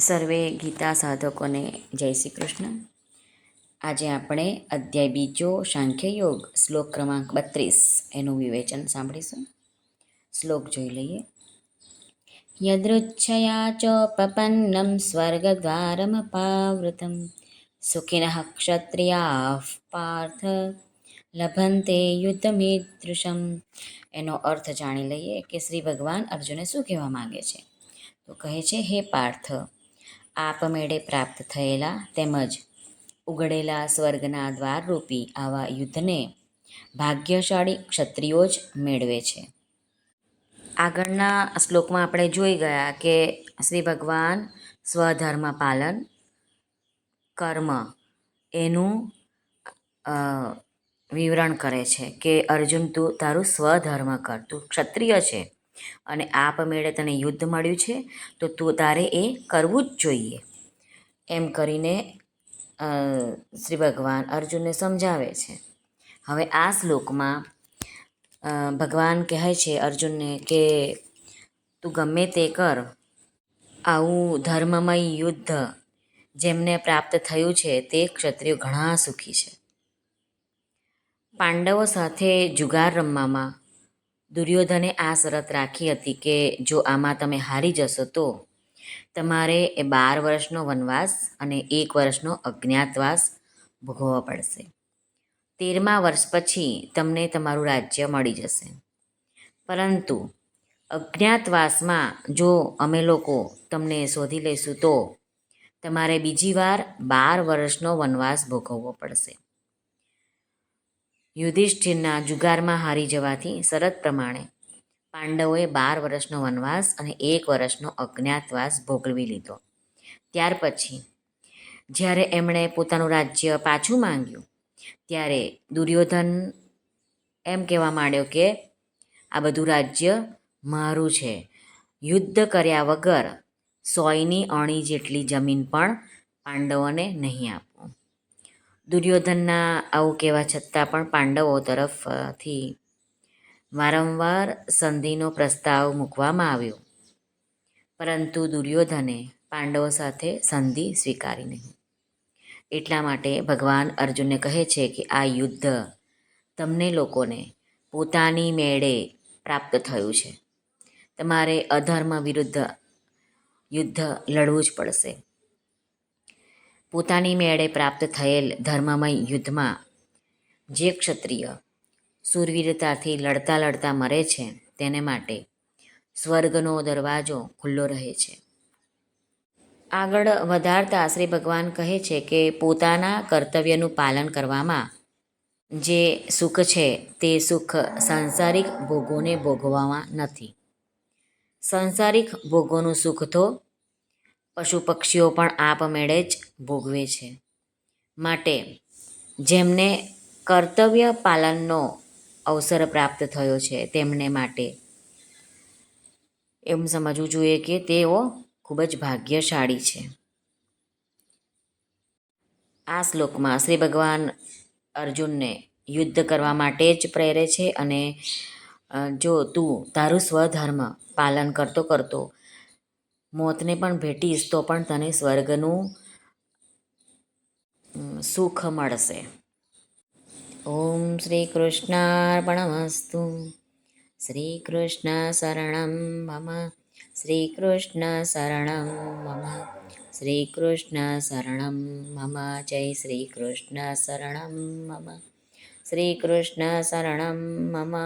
સર્વે ગીતા સાધકોને જય શ્રી કૃષ્ણ. આજે આપણે અધ્યાય બીજો સાંખ્ય યોગ, શ્લોક ક્રમાંક બત્રીસ, એનું વિવેચન સાંભળીશું. શ્લોક જોઈ લઈએ. યદૃચ્છયા ચ પપન્નમ સ્વર્ગદ્વારમપાવૃતમ સુખિનઃ ક્ષત્રિયા પાર્થ. લભંતે યુદ્ધમિદૃશમ. એનો અર્થ જાણી લઈએ કે શ્રી ભગવાન અર્જુને શું કહેવા માગે છે? તો કહે છે, હે પાર્થ આપમેળે પ્રાપ્ત થયેલા તેમજ ઉગડેલા સ્વર્ગના દ્વારરૂપી આવા યુદ્ધને ભાગ્યશાળી ક્ષત્રિયો જ મેળવે છે. આગળના શ્લોકમાં આપણે જોઈ ગયા કે શ્રી ભગવાન સ્વધર્મ પાલન, કર્મ એનું વિવરણ કરે છે કે અર્જુન તું તારું સ્વધર્મ કર, તું ક્ષત્રિય છે. અને આપમેળે તને યુદ્ધ મળ્યું છે, તો તું તારે એ કરવું જ જોઈએ. એમ કરીને શ્રી ભગવાન અર્જુનને સમજાવે છે. હવે આ શ્લોકમાં ભગવાન કહે છે અર્જુનને કે, તું ગમે તે કર. આવું ધર્મમય યુદ્ધ જેમને પ્રાપ્ત થયું છે, તે ક્ષત્રિયો ઘણા સુખી છે. પાંડવો સાથે જુગાર રમવામાં દુર્યોધને આ શરત રાખી હતી કે જો આમાં તમે હારી જશો તો તમારે એ બાર વર્ષનો વનવાસ અને એક વર્ષનો અજ્ઞાતવાસ ભોગવવો પડશે. તેરમા વર્ષ પછી તમને તમારું રાજ્ય મળી જશે. પરંતુ અજ્ઞાતવાસમાં જો અમે લોકો તમને શોધી લઈશું તો તમારે બીજી વાર બાર વર્ષનો વનવાસ ભોગવવો પડશે. યુધિષ્ઠિરના જુગારમાં હારી જવાથી શરત પ્રમાણે પાંડવોએ બાર વર્ષનો વનવાસ અને એક વર્ષનો અજ્ઞાતવાસ ભોગવી લીધો. ત્યાર પછી, જ્યારે એમણે પોતાનું રાજ્ય પાછું માંગ્યું, ત્યારે દુર્યોધન એમ કહેવા માંડ્યો કે, આ બધું રાજ્ય મારું છે. યુદ્ધ કર્યા વગર સોયની અણી જેટલી જમીન પણ પાંડવોને નહીં આપવું દુર્યોધનના આવું કહેવા છતાં પણ પાંડવો તરફથી વારંવાર સંધિનો પ્રસ્તાવ મૂકવામાં આવ્યો. પરંતુ દુર્યોધને પાંડવો સાથે સંધિ સ્વીકારી નહીં. એટલા માટે ભગવાન અર્જુનને કહે છે કે આ યુદ્ધ તમને લોકોને પોતાની મેળે પ્રાપ્ત થયું છે. તમારે અધર્મ વિરુદ્ધ યુદ્ધ લડવું જ પડશે. પોતાની મેળે પ્રાપ્ત થયેલ ધર્મમય યુદ્ધમાં જે ક્ષત્રિય સુરવીરતાથી લડતા લડતા મરે છે, તેને માટે સ્વર્ગનો દરવાજો ખુલ્લો રહે છે. આગળ વધારતા શ્રી ભગવાન કહે છે કે, પોતાના કર્તવ્યનું પાલન કરવામાં જે સુખ છે, તે સુખ સાંસારિક ભોગોને ભોગવામાં નથી. સાંસારિક ભોગોનું સુખ તો પશુ પક્ષીઓ પણ આપમેળે જ ભોગવે છે. માટે જેમને કર્તવ્ય પાલનનો અવસર પ્રાપ્ત થયો છે તેમને માટે એમ સમજવું જોઈએ કે તેઓ ખૂબ જ ભાગ્યશાળી છે. આ શ્લોકમાં શ્રી ભગવાન અર્જુનને યુદ્ધ કરવા માટે જ પ્રેરે છે અને જો તું તારું સ્વધર્મ પાલન કરતો કરતો મોતને પણ ભેટીશ તો પણ તને સ્વર્ગનું સુખ મળશે. ઓમ શ્રી કૃષ્ણાર્પણમસ્તુ. શ્રી કૃષ્ણ શરણમ મમ. શ્રી કૃષ્ણ શરણમ મમ. શ્રી કૃષ્ણ શરણમ મમ. જય શ્રી કૃષ્ણ શરણમ મમ. શ્રી કૃષ્ણ શરણમ મમ.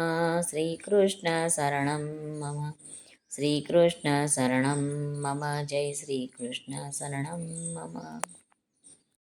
શ્રી કૃષ્ણ શરણમ મમ. શ્રી કૃષ્ણ શરણમ મમ જય શ્રીકૃષ્ણ શરણમ મમ.